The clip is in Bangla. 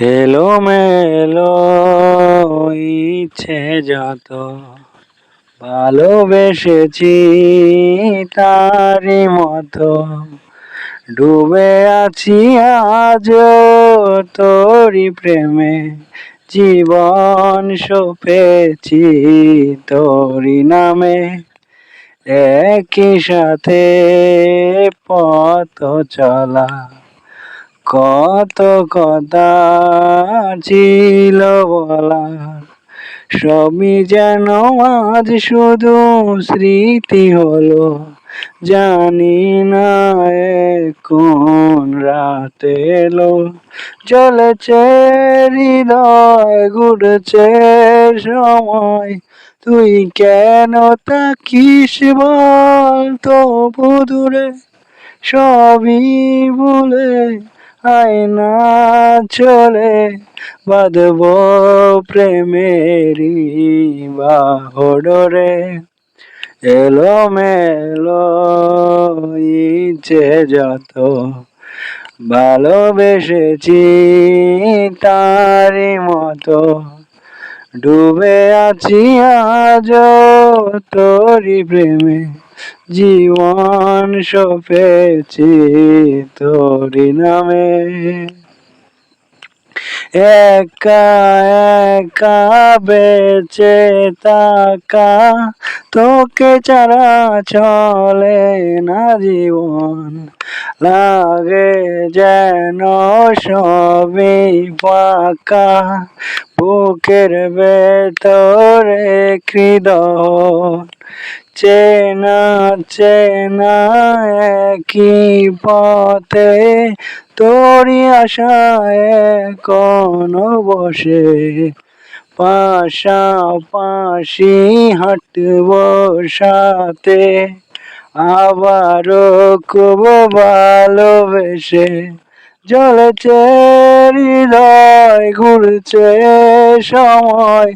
এলো মেলো ইচ্ছে যত। ভালোবেসেছি তারি মতো। ডুবে আছি আজ তোরি প্রেমে। জীবন সপেছি তোরি নামে। একই সাথে পথ চলা। কত কথা ছিল বলার। সবই যেন আজ শুধু স্মৃতি হলো। জানি না কোন রাত এলো। চলেছে হৃদয়, ঘুরছে সময়। তুই কেন তাকিস বল তবু দূরে সবই ভুলে আয়না চলে, বাঁধব প্রেমেরই বাহডরে এলো মেলো ইচ্ছে যত ভালোবেসেছি তারি মতো, ডুবে আছি আজ তোরি প্রেমে। জীবন সপেছি তোরি নামে। একা একা বেঁচে থাকা তোকে ছাড়া চলে না জীবন। লাগে যেন সবই পাকা, বুকের ভেতরে হৃদয় চেনা চেনা একই পথে তোরই আশায় কোন বসে। পাশাপাশি হাঁটব সাথে, আবারও খুব ভালোবেসে। জ্বলেছে হৃদয় ঘুরছে সময়।